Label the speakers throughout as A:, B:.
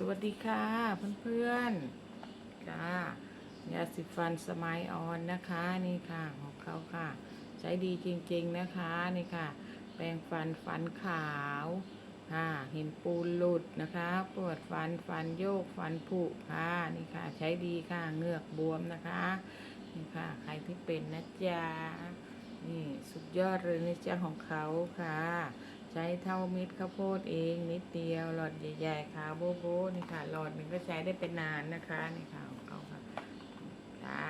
A: สวัสดีค่ะ เพื่อนๆค่ะยาสีฟันสมายออนนะคะนี่ค่ะของเขาค่ะ ใช้ดีจริงๆนะคะนี่ค่ะ แปรงฟันฟันขาวค่ะเห็นปูนหลุดนะคะปวดฟันฟันโยกฟันผุค่ะนี่ค่ะ ใช้ดีค่ะเหงือกบวมนะคะนี่ค่ะ ใครที่เป็นนะจ๊ะนี่สุดยอดเลยนะจ๊ะของเขาค่ะ ใช้เท่าเม็ดข้าวโพดเองนิดเดียว ดใหญ่ๆขาวโบโบนี่ค่ะ หลอดหนึ่งก็ใช้ได้เป็นนานนะคะนี่ค่ะขอาค่ะค่ะ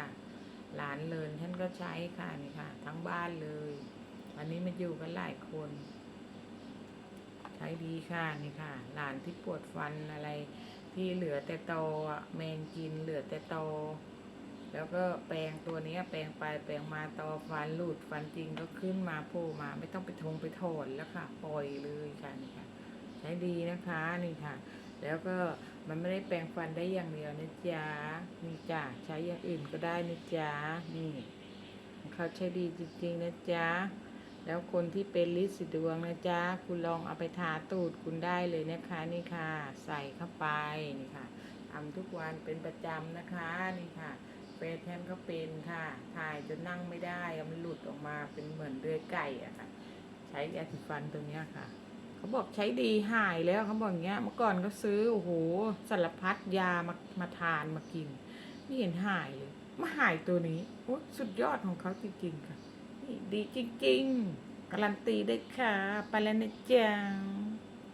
A: หลานเลินท่านก็ใช้ค่ะนี่ค่ะ ทั้งบ้านเลยวันนี้มาอยู่กันหลายคน ใช้ดีค่ะนี่ค่ะ หลานที่ปวดฟันอะไร ที่เหลือแต่ตอแมงกินเหลือแต่ตอแล้วก็แปรงตัวนี้แปรงไปแปรงมาตอฟันหลุดฟันจริงก็ขึ้นมาโผล่มาไม่ต้องไปทงไปถอนแล้วค่ะ ปล่อยเลยค่ะนี่ค่ะ ใช้ดีนะคะนี่ค่ะ แล้วก็มันไม่ได้แปรงฟันได้อย่างเดียวนะจ๊ะนี่จ้ะใช้อย่างอื่นก็ได้นะจ๊ะนี่เขาใช้ดีจริงๆนะจ๊ะแล้วคนที่เป็นลิสิดวงนะจ๊ะคุณลองเอาไปทาตูดคุณได้เลยนะคะนี่ค่ะ ใส่เข้าไปนี่ค่ะทำทุกวันเป็นประจำนะคะนี่ค่ะเฟซแทนก็เป็นค่ะ ถ่ายจนนั่งไม่ได้มันหลุดออกมาเป็นเหมือนเดือไก่อะค่ะ ใช้ยาสีฟันตัวเนี้ยค่ะ เขาบอกใช้ดีหายแล้วเขาบอกอย่างเงี้ย เมื่อก่อนก็ซื้อโอ้โหสารพัดยามามาทานมากิน ไม่เห็นหายเลยมาหายตัวนี้โอ้สุดยอดของเขาจริงๆค่ะนี่ดีจริงๆ การันตีได้ค่ะ ไปแล้วนะจ๊ะ